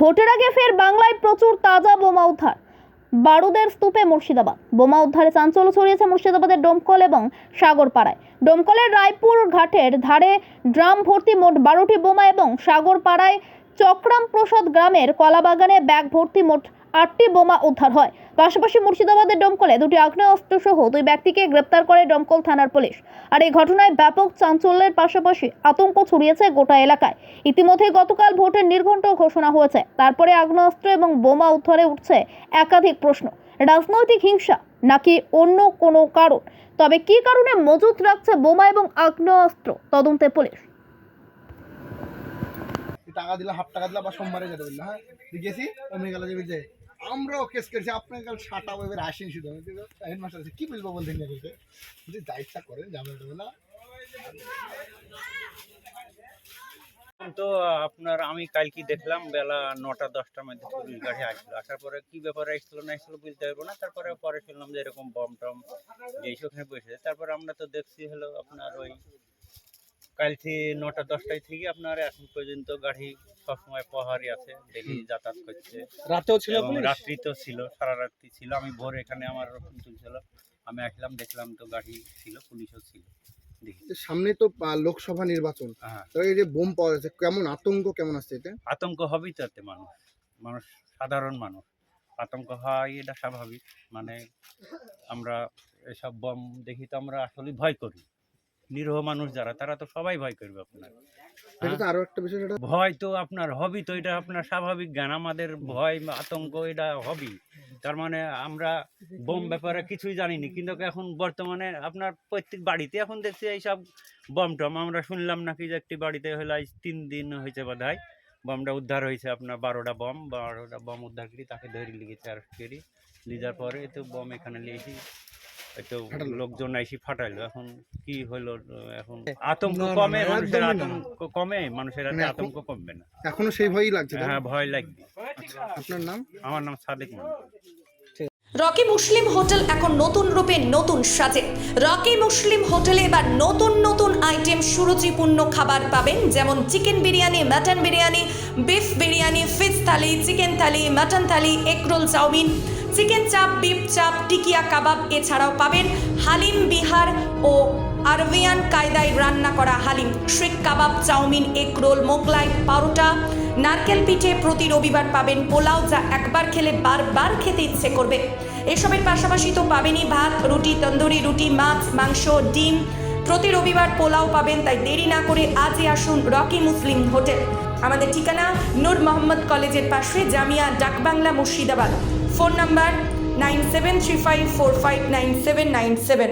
ভোটের আগে ফের বাংলায় প্রচুর তাজা বোমা উদ্ধার। বারুদের স্তূপে মুর্শিদাবাদ। বোমা উদ্ধারে চাঞ্চল্য ছড়িয়েছে মুর্শিদাবাদের ডোমকল এবং সাগরপাড়ায়। ডোমকলের রায়পুর ঘাটের ধারে ড্রাম ভর্তি মোট বারোটি বোমা এবং সাগরপাড়ায় চক্রাম প্রসাদ গ্রামের কলাবাগানে ব্যাগ ভর্তি মোট আটটি বোমা উদ্ধার হয়। পাশাপাশি মুর্শিদাবাদের ডোমকলে দুটি আগ্নেয়াস্ত্র সহ দুই ব্যক্তিকে গ্রেপ্তার করে ডোমকল থানার পুলিশ। আর এই ঘটনায় ব্যাপক চাঞ্চল্যের পাশাপাশি আতঙ্ক ছড়িয়েছে গোটা এলাকায়। ইতিমধ্যে গতকাল ভোটের নির্ঘণ্ট ঘোষণা হয়েছে। তারপরে আগ্নেয়াস্ত্র এবং বোমা উদ্ধারে উঠছে একাধিক প্রশ্ন। রাজনৈতিক হিংসা নাকি অন্য কোনো কারণ? তবে কী কারণে মজুত রাখছে বোমা এবং আগ্নেয়াস্ত্র? তদন্তে পুলিশ। টাকা দিলা হাফ টাকা দিলা বা সোমবারে যেতে বলল হ্যাঁ? গেছি অমনি গেল যে যে আমরাও কেস করেছি। আপনার কাল সাটা এবার আসেন শুধু। আমি হেডমাস্টার আছে, কি বলব বলতে নিয়ে বলতে যদি দায়িত্ব করেন যাবে না। তো আপনার, আমি কালকে দেখলাম বেলা নটা, দশটার মধ্যে পুলিশ গাড়ি আসলো। আসার পরে কি ব্যাপারে আসলো না আসলো বুঝতে পারব না। তারপরে পরে শুনলাম যে এরকম বম টম যে সেখানে বসেছে তারপরে আমরা তো দেখছি হলো আপনার ওই কালকে নটা দশটায় থেকে আপনার এখন পর্যন্ত গাড়ি সবসময় প্রহারই আছে ডেলি যাতায়াত করছে। রাতেও ছিল এবং রাত্রি তো ছিল সারা রাত্রি ছিল। আমি ভোর এখানে আমার চলছিল। আমি আসলাম দেখলাম তো গাড়ি ছিল পুলিশও ছিল। সামনে তো লোকসভা নির্বাচন। হ্যাঁ। তো এই যে বোম পাওয়া যাচ্ছে কেমন আতঙ্ক কেমন আসছে এতে? আতঙ্ক হবেই তো এতে মানুষ। মানুষ সাধারণ মানুষ। আতঙ্ক হয় এটা স্বাভাবিক। মানে আমরা এসব বম দেখি তো আমরা আসলে ভয় করি। নিরহ মানুষ যারা তারা তো সবাই ভয় করবে আপনার। তো আরও একটা বিষয় সেটা ভয় তো আপনার হবই তো এটা আপনার স্বাভাবিক জ্ঞান। আমাদের ভয় আতঙ্ক এটা হবই। তার মানে আমরা বোম ব্যাপারে কিছুই জানিনি কিন্তু এখন বর্তমানে আপনার প্রত্যেক বাড়িতে এখন দেখছি এইসব বম টম। আমরা শুনলাম নাকি যে একটি বাড়িতে হলো তিন দিন হয়েছে বোধ হয় বমটা উদ্ধার হয়েছে আপনার বারোটা বম। বারোটা বম উদ্ধার করি তাকে ধরে লিখেছে আর করি। লিজার পরে তো বম এখানে লিয়েছি একটু ফাটালো। লোকজন এসে ফাটাইলো। এখন কি হলো এখন আতঙ্ক কমে মানুষের আতঙ্ক কমে মানুষের হাতে মানে আতঙ্ক কমবে না। এখনও সেই ভয়ই লাগছে হ্যাঁ ভয় লাগবে। আপনার নাম? আমার নাম সাদেক রকি মুসলিম হোটেল এখন নতুন রূপে নতুন সাজে। রকি মুসলিম হোটেলে এবার নতুন নতুন আইটেম সুরুচিপূর্ণ খাবার পাবেন যেমন chicken biryani mutton biryani beef biryani fish thali chicken thali mutton thali egg roll chowmein. Chicken chaap beef chaap, tikia kebab এছাড়াও পাবেন হালিম বিহার ও আরবিয়ান কায়দায় রান্না করা haleem. Seekh kebab, chowmein, egg roll, Mughlai paratha নারকেল পিঠে প্রতি রবিবার পাবেন পোলাও যা একবার খেলে বারবার খেতে ইচ্ছে করবে। এসবের পাশাপাশি তো পাবেনই ভাত, রুটি, তন্দুরি, রুটি, মাছ, মাংস, ডিম। প্রতি রবিবার পোলাও পাবেন, তাই দেরি না করে আজই আসুন রকি মুসলিম হোটেল। আমাদের ঠিকানা নূর মোহাম্মদ কলেজের পাশে, Jamia Dakbangla Murshidabad. phone number nine seven three five four five nine seven nine seven